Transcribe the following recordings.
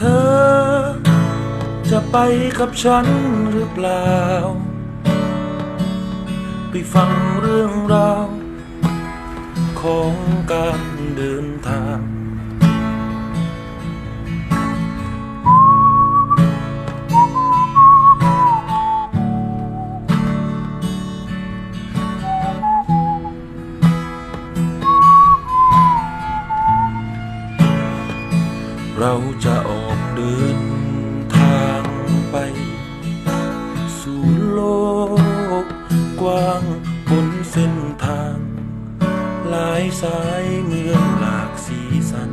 เธอ จะไปกับฉันหรือเปล่า ไปฟังเรื่องราว ของการเดินทางเราจะออก เดินทางไป สู่โลก กว้างบนเส้นทาง หลายสายเมืองหลากสีสัน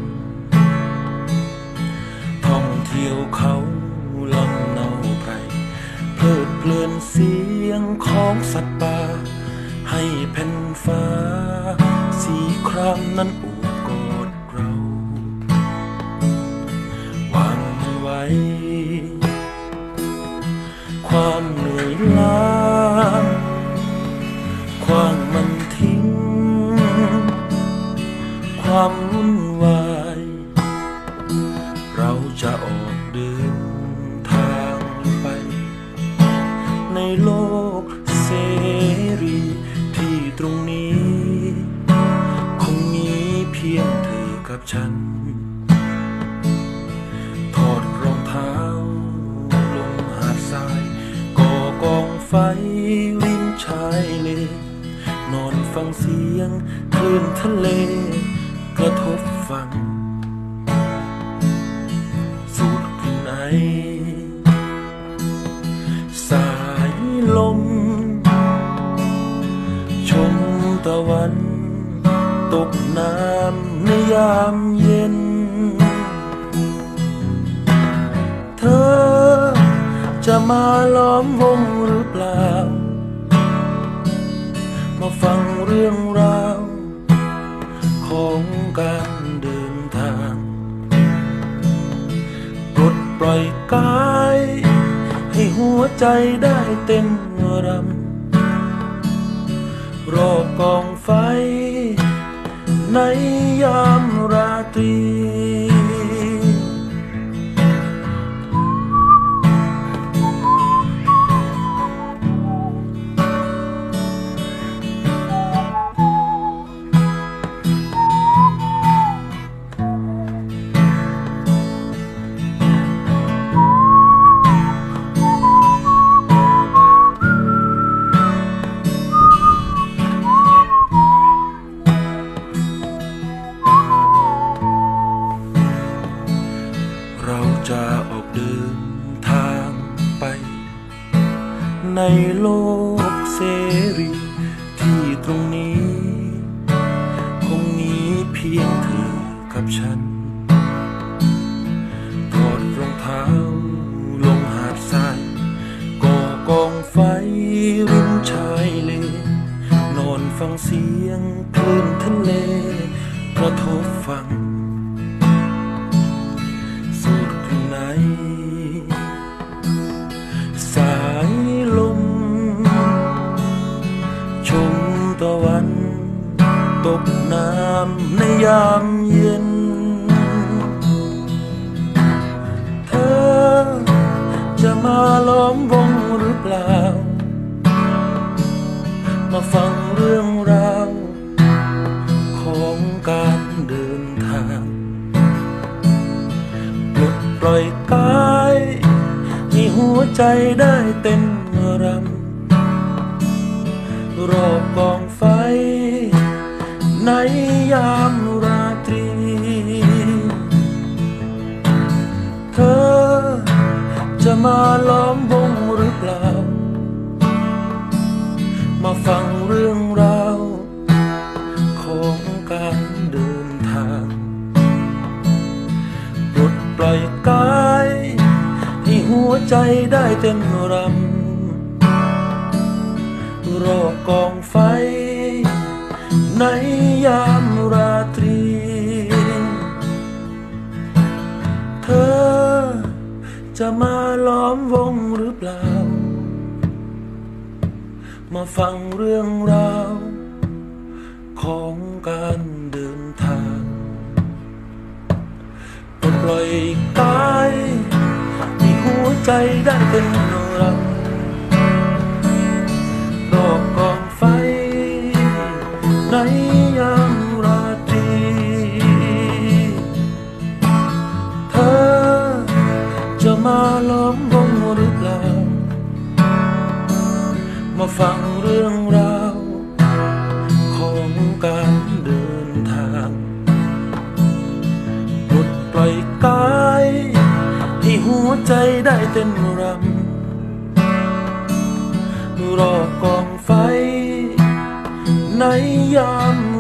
ท่องเที่ยวเขาลำเนาไพรเพลิดเพลินเสียงของสัตว์ป่า ให้แผ่นฟ้า สีครามนั้นอบกอ กับฉัน ถอดรองเท้า ลงหาดทราย ก่อกองไฟริมชายเลนนอนฟังเสียงคลื่นทะเล กระทบฟัง สูดกลิ่นไอสายลม ชมตะวัน ตกน้ำ ยามเย็น เธอจะมาล้อมวงหรือเปล่า มาฟังเรื่องราว ของการเดินทางปลดปล่อยกาย ให้หัวใจได้เต้นรำรอบกองไฟใกเสรีที่ตรงนี้ คงมีเพียงเธอกับฉันถอดรองเท้าลงหาดทรายก่อกองไฟริมชายเลนนอนฟังเสียงคลื่นทะเลกระทบฟัง ตกน้ำในยามเย็น เธอจะมาล้อมวงหรือเปล่า มาฟังเรื่องราว ของการเดินทางปลดปล่อยกายให้หัวใจได้เต้นรำรอบกองไฟ ในยามราตรี เธอจะมาล้อมวงหรือเปล่า มาฟังเรื่องราวของการเดินทางปลดปล่อยกายให้หัวใจได้เต้น จะมาล้อมวงหรือเปล่า มาฟังเรื่องราว ของการเดินทางปลดปล่อยกายมีหัวใจได้เต้นรำรอบกองไฟใน มาฟังเรื่องราว ของการเดินทางปลดปล่อยกายที่หัวใจได้เต้นรำรอบกองไฟ ในยาม